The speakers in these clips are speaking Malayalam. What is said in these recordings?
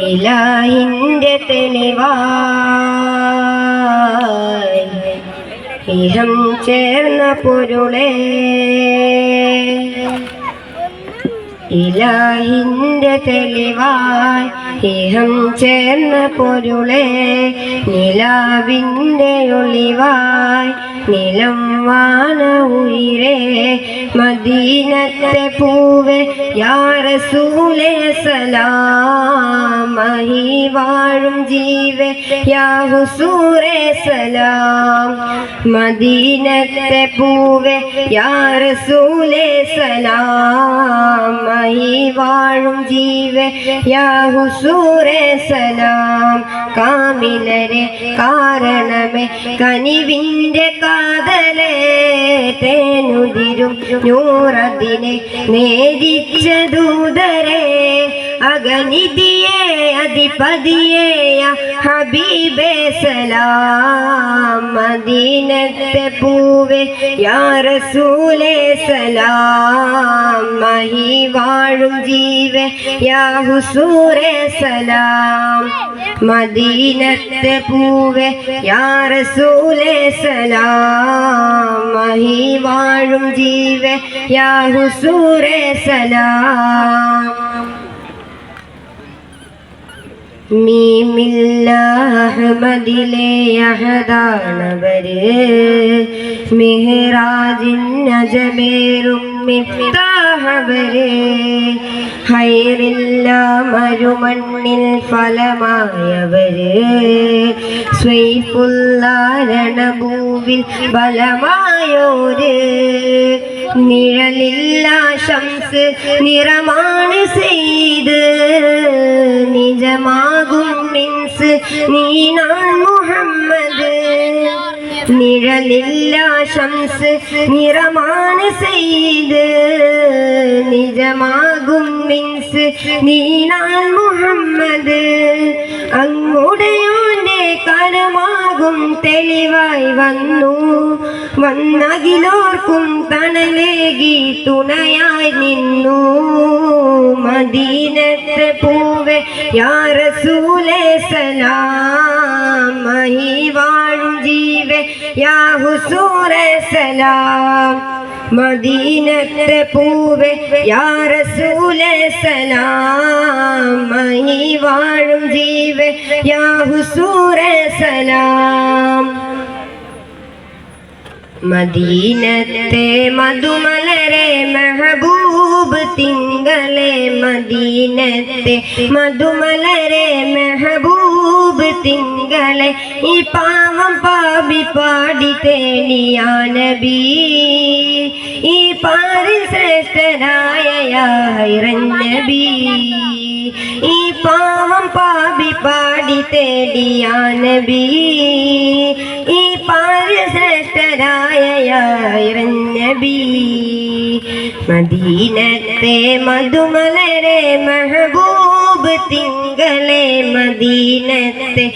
ഇലാഹിന്റെ തെളിവായി ഇഹം ചേർന്ന പൊരുളേ. ഇലാഹിന്റെ തെളിവായി ഇഹം ചേർന്ന പൊരുളേ. നിലാവിന്റെ ഒളിവായി നിലം വാണ ഉയരേ. മദീനത്തെ പൂവേ യാറസൂലേ സലാം. മഹി വാഴും ജീവേ യാ ഹുസൂറേ സലാം. മദീനത്തെ പൂവേ യാറസൂലേ സലാം. മഹി വാഴും ജീവേ യാ ഹുസൂറേ സലാം. കാമിലരെ കാരണമേ കനിവിന്റെ കാതലേ. തേനുതിരും നൂറതിനെ നേരിച്ച ദൂതരെ അഗനിധിയെ അധിപതിയേയ ഹബീബേ സലാം. മദീനത്തെ പൂവേ യാറസൂലേ സലാം. മഹി വാഴും ജീവേ യാഹുസൂരേ സലാം. മദീനത്തെ പൂവേ യാറസൂലേ സലാം. മഹി വാഴും ജീവ യാഹു ഹുസൂറേ സലാം. മീമില്ലാഹമദിലെ അഹദാണവര്. മിഹ്റാജിൻ അജമേറും മിഫ്താഹവര് ഹൈറില്ല മരുമണ്ണിൽ ഫലമായവര്. സ്വൈഫുല്ലാരണഭൂവിൽ ബലമായോര്. നിഴലില്ല ശംസ് നിറമാണ് ചെയ്ത് നിജമാകും മിൻസ് നീനാൻ മുഹമ്മദ് നിഴലില്ല ശംസ് നിറമാണ് സെയ്ത്. നിജമാകും മിൻസ് നീനാൽ മുഹമ്മദ്. അങ്ങുടയോന്റെ കരമാകും തെളിവായി വന്നു. വന്നകിലോർക്കും തണലേകി തുണയായി നിന്നു. മദീനത്തെ പൂവെ യാ റസൂലേ സലാം. മഹി യാ ഹുസൂറേ സലാം. മദീനത്തെ പൂവെ യാ റസൂലേ സലാം. മഹി വാഴും ജീവേ യാ ഹുസൂറേ സലാം. മദീനത്തെ മധുമലരെ മെഹബൂബ് തിങ്കളെ മദീനത്തെ മധുമലരെ മെഹബൂബ് തിങ്കളെ ഈ പാവം പാപി പാടി തേനിയാ നബി. ഈ പാരിൽ ശ്രേഷ്ഠരായ യാ നബി. ഈ പാവം പാപി പാടി തേടിയാ നബി. ഈ പാരിൽ ശ്രേഷ്ഠരായ യാ നബി. മദീനത്തെ മധുമലരെ മെഹബൂബ് തിങ്കളെ മദീനത്തെ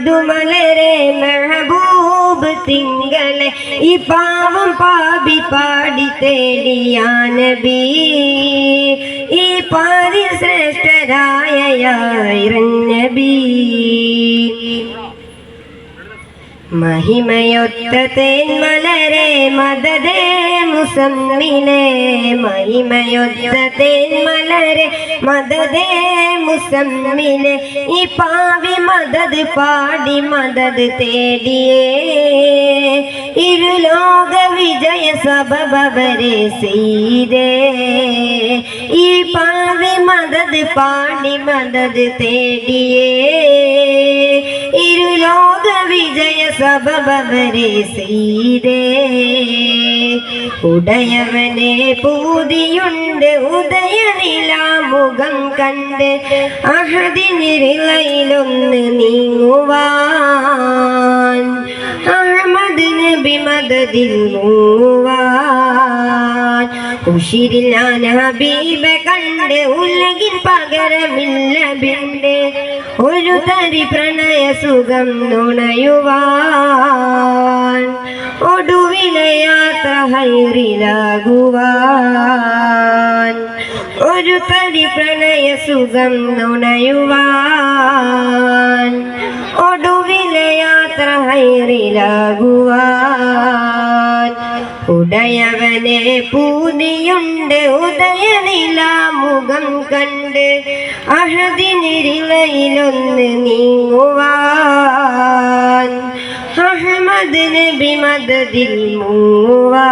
മധുമലരെ മെഹബൂബ് തിങ്കളെ ഈ പാവം പാപി പാടി തേടിയാ നബി. ഈ പാരി ശ്രേഷ്ഠരായ യായിരൻ നബി മഹിമയൊത്ത തേന്മലരെ മദതേ മുസമ്മിനെ മഹിമയൊത്ത തേന്മലരെ മദതേ മുസമ്മിനെ ഈ പാവി മദത് പാടി മദത് തേടിയേ. ഇരുലോക വിജയ സബബരെ ചെയ്തേ ഈ പാവി മദത് പാടി മദത് തേടിയേ. ഇരുലോക വിജയ സബബവരെ സീതേ. ഉടയവനെ പൂതിയുണ്ട് ഉദയനിലാമുഖം കണ്ട് അഹദിനിലയിലൊന്ന് നീങ്ങുവാൻ. അഹമ്മദ് നബി മദതിൽ മൂവാൻ. ഉഷിരിൽ ഞാൻ ഹബീബെ കണ്ട് ഉലകിൽ പകരമില്ല ബിണ്ട് ഒരു തരി പ്രണയ സുഖം നുണയുവാൻ ഒടുവിലെ യാത്ര ഹൈറിലാകുവാൻ ഒരു തരി പ്രണയ സുഖം നുണയുവാൻ ഒടുവിലെ യാത്ര ഹൈറിലാകുവാൻ ഉടയവനെ പൂതിയുണ്ട് ഉദയനില മുഖം കണ്ട്. അഹദിനിരിലയിലൊന്ന് നീങ്ങുവാൻ അഹമ്മദ് നബി മദതിൽ മുങ്ങുവാൻ.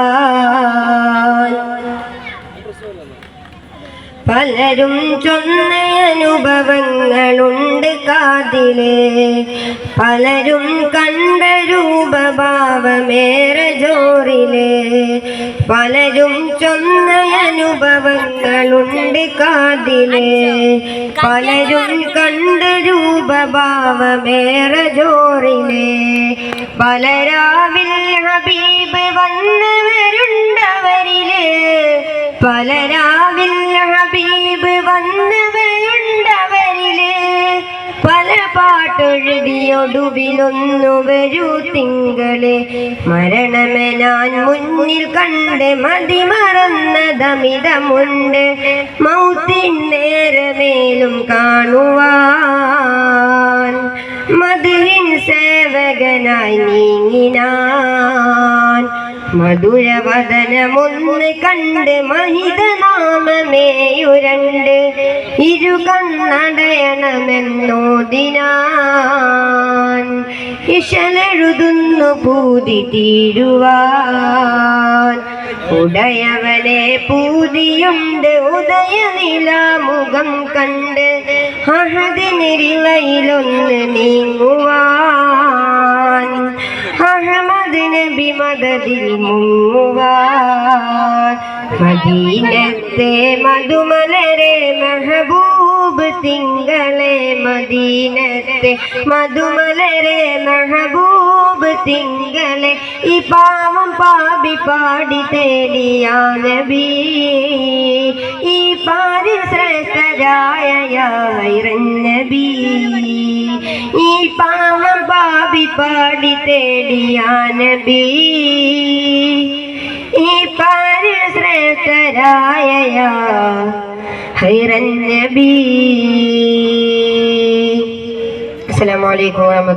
പലരും ചൊന്ന അനുഭവങ്ങളുണ്ട് കാതിൽ. പലരും കണ്ട രൂപഭാവമേറെ ജോറിലെ. പലരും ചൊന്ന അനുഭവങ്ങളുണ്ട് കാതിൽ. പലരും കണ്ട രൂപഭാവമേറെ ജോറിലെ. പലരാവിൽ ഹബീബ് വന്നവരുണ്ടവരിലെ. പലരാവിൽ പാട്ടൊഴുതിയൊടുവിലൊന്നു വരൂ തിങ്കളെ. മരണമെ ഞാൻ മുന്നിൽ കണ്ട് മതി മറന്നതമിതമുണ്ട്. മൗത്തിൻ നേരമേലും കാണുവാൻ മധുവിൻ സേവകനായി നീങ്ങിനാൻ. മധുരവദനമൊന്ന് കണ്ട് മഹിതനാമമേയുരണ്ട്. ഇരു കണ്ണടയണമെന്നോദിനാൻ ഇശലെഴുതുന്നു പൂതി തീരുവാൻ. ഉടയവനെ പൂതിയുണ്ട് ഉദയനില മുഖം കണ്ട് അഹദിനിരിളയിലൊന്ന് നീങ്ങുവാൻ. അഹമ്മദ് നബി മദതിൽ മുങ്ങുവാൻ മദീനത്തെ മധുമലരെ മെഹബൂബ് തിങ്കളെ മദീനത്തെ മധുമലരെ മഹബൂബ് തിങ്കളെ ഈ പാവം പാപി പാടി തേടിയാനബി ഈ പാരി ശ്രേഷ്ഠരായ നബി. ഈ പാവം പാപി പാടി തേടിയാനബി ഈ പാരി ശ്രേഷ്ഠരായ ഹൈറൻ النبي السلام عليكم വറഹ്മത്തുള്ളാഹി